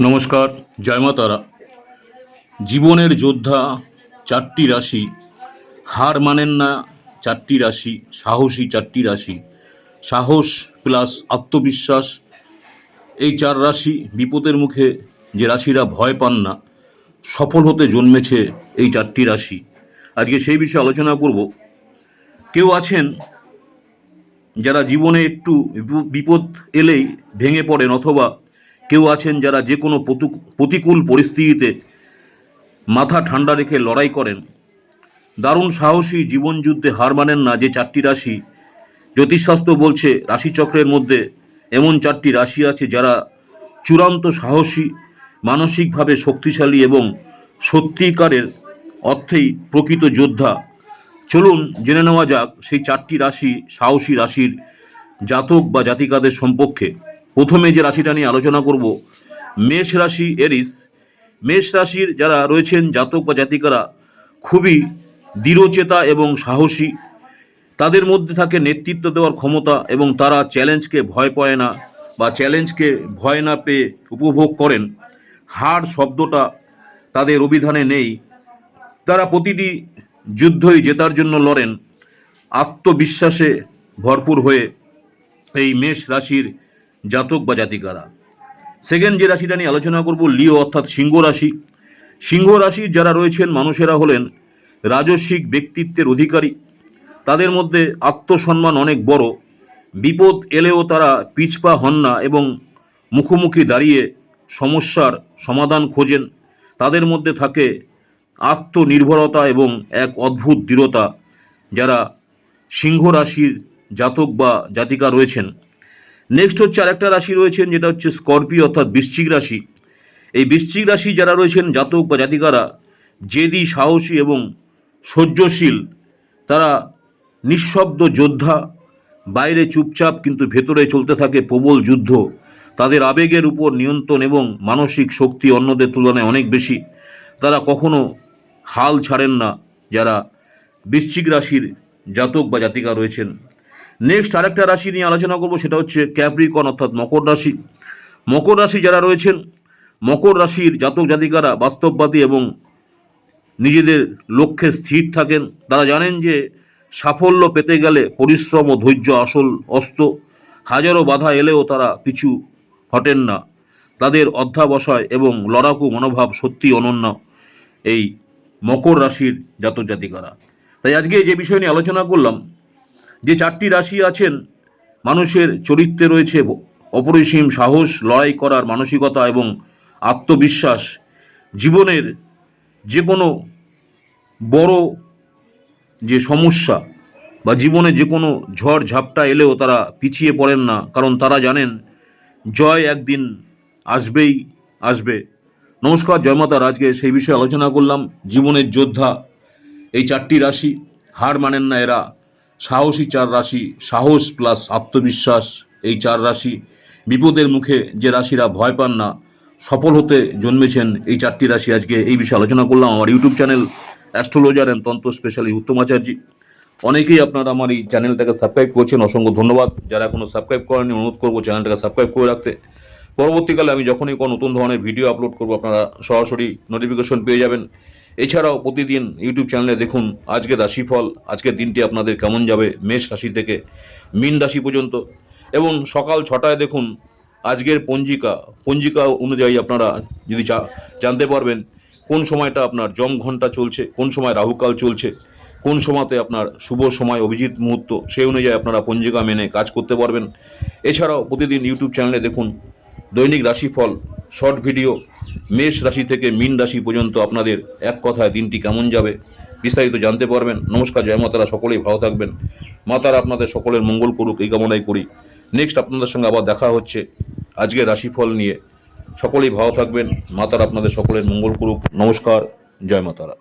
নমস্কার, জয় মা তারা। জীবনের যোদ্ধা চারটি রাশি, হার মানেন না চারটি রাশি, সাহসী চারটি রাশি, সাহস প্লাস আত্মবিশ্বাস। এই চার রাশি বিপদের মুখে যে রাশিরা ভয় পান না, সফল হতে জন্মেছে এই চারটি রাশি। আজকে সেই বিষয়ে আলোচনা করব। কেউ আছেন যারা জীবনে একটু বিপ- বিপদ এলেই ভেঙে পড়েন অথবা কেউ আছেন যারা যে কোনো প্রতিকূল পরিস্থিতিতে মাথা ঠান্ডা রেখে লড়াই করেন। দারুণ সাহসী জীবনযুদ্ধে হার মানেন না যে চারটি রাশি। জ্যোতিষশাস্ত্র বলছে, রাশিচক্রের মধ্যে এমন চারটি রাশি আছে যারা চূড়ান্ত সাহসী, মানসিকভাবে শক্তিশালী এবং সত্যিকারের অর্থেই প্রকৃত যোদ্ধা। চলুন জেনে নেওয়া যাক সেই চারটি রাশি সাহসী রাশির জাতক বা জাতিকাদের সম্পর্কে। প্রথমে যে রাশিটা নিয়ে আলোচনা করব, মেষ রাশি এরিস। মেষ রাশির যারা রয়েছেন জাতক বা জাতিকারা, খুবই দৃঢ়চেতা এবং সাহসী। তাদের মধ্যে থাকে নেতৃত্ব দেওয়ার ক্ষমতা এবং তারা চ্যালেঞ্জকে ভয় পায় না বা চ্যালেঞ্জকে ভয় না পেয়ে উপভোগ করেন। হার শব্দটা তাদের অভিধানে নেই। তারা প্রতিটি যুদ্ধই জেতার জন্য লড়েন। আত্মবিশ্বাসে ভরপুর হয়ে এই মেষ রাশির জাতক বা জাতিকারা। সেকেন্ড যে রাশিটা নিয়ে আলোচনা করব, লিও অর্থাৎ সিংহ রাশি। সিংহ রাশির যারা রয়েছেন, মানুষেরা হলেন রাজস্বিক ব্যক্তিত্বের অধিকারী। তাদের মধ্যে আত্মসম্মান অনেক বড়। বিপদ এলেও তারা পিছপা হন না এবং মুখোমুখি দাঁড়িয়ে সমস্যার সমাধান খোঁজেন। তাদের মধ্যে থাকে আত্মনির্ভরতা এবং এক অদ্ভুত দৃঢ়তা। যারা সিংহ রাশির জাতক বা জাতিকা রয়েছেন নেক্সট হচ্ছে আরেকটা রাশি রয়েছেন, যেটা হচ্ছে স্করপিও অর্থাৎ বৃশ্চিক রাশি। এই বৃশ্চিক রাশি যারা রয়েছেন, জাতক বা জাতিকারা, জেদি, সাহসী এবং সহ্যশীল, তারা নিঃশব্দ যোদ্ধা, বাইরে চুপচাপ কিন্তু ভেতরে চলতে থাকে প্রবল যুদ্ধ। তাদের আবেগের উপর নিয়ন্ত্রণ এবং মানসিক শক্তি অন্যদের তুলনায় অনেক বেশি। তারা কখনো হাল ছাড়েন না, যারা বৃশ্চিক রাশির জাতক বা জাতিকা রয়েছেন। নেক্সট আরেকটা রাশি নিয়ে আলোচনা করব, সেটা হচ্ছে ক্যাপ্রিকন অর্থাৎ মকর রাশি। মকর রাশি যারা রয়েছেন, মকর রাশির জাতক জাতিকারা বাস্তববাদী এবং নিজেদের লক্ষ্যে স্থির থাকেন, তারা জানেন যে সাফল্য পেতে গেলে পরিশ্রম ও ধৈর্য আসল অস্ত্র হাজারো বাধা এলেও তারা পিছু হটেন না। তাদের অধ্যাবসায় এবং লড়াকু মনোভাব সত্যি অনন্য এই মকর রাশির জাতক জাতিকারা। তাই আজকে যে বিষয় নিয়ে আলোচনা করলাম যে চারটি রাশি আছেন, মানুষের চরিত্রে রয়েছে অপরিসীম সাহস, লড়াই করার মানসিকতা এবং আত্মবিশ্বাস। জীবনের যে কোনো বড় যে সমস্যা বা জীবনে যে কোনো ঝড়, ঝাপটা এলেও তারা পিছিয়ে পড়েন না, কারণ তারা জানেন, জয় একদিন আসবেই আসবে। নমস্কার জয়মাতার রাজকে সেই বিষয়ে আলোচনা করলাম। জীবনের যোদ্ধা, এই চারটি রাশি, হার মানেন না এরা। সাহসী চার রাশি, সাহস প্লাস আত্মবিশ্বাস, এই চার রাশি বিপদের মুখে যে রাশিরা ভয় পান না, সফল হতে জন্মেছেন এই চারটি রাশি আজকে এই বিষয়ে আলোচনা করলাম আমার YouTube channel astrologer and tantra specially Uttam Acharjee. অনেকেই আপনারা আমার এই চ্যানেলটাকে সাবস্ক্রাইব করছেন, অসংখ্য ধন্যবাদ। যারা এখনও সাবস্ক্রাইব করেনি অনুরোধ করব চ্যানেলটাকে সাবস্ক্রাইব করে রাখতে। পরবর্তীকালে আমি যখনই কোনো নতুন ধরনের ভিডিও আপলোড করব, আপনারা সরাসরি নোটিফিকেশন পেয়ে যাবেন। এছাড়াও প্রতিদিন ইউটিউব চ্যানেলে দেখুন আজকের রাশিফল, আজকের দিনটি আপনাদের কেমন যাবে মেষ রাশি থেকে, মীন রাশি পর্যন্ত। এবং সকাল ছটায় দেখুন আজকের পঞ্জিকা পঞ্জিকা অনুযায়ী আপনারা যদি জানতে পারবেন কোন সময়টা আপনার জম ঘণ্টা চলছে, কোন সময় রাহুকাল চলছে, কোন সময়তে আপনার শুভ সময় অভিজিৎ মুহূর্ত সেই অনুযায়ী আপনারা পঞ্জিকা মেনে কাজ করতে পারবেন। এছাড়াও প্রতিদিন ইউটিউব চ্যানেলে দেখুন দৈনিক রাশিফল শর্ট ভিডিও মেষ রাশি থেকে মিন রাশি পর্যন্ত আপনাদের এক কথায় দিনটি কেমন যাবে বিস্তারিত জানতে পারবেন। নমস্কার, জয় মাতারা, সকলেই ভালো থাকবেন। মাতারা, আপনাদের সকলের মঙ্গল করুক, এই কামনাই করি। নেক্সট আপনাদের সঙ্গে আবার দেখা হচ্ছে আজকে রাশিফল নিয়ে। সকলেই ভালো থাকবেন। মাতারা আপনাদের সকলের মঙ্গল করুক। নমস্কার, জয় মাতারা।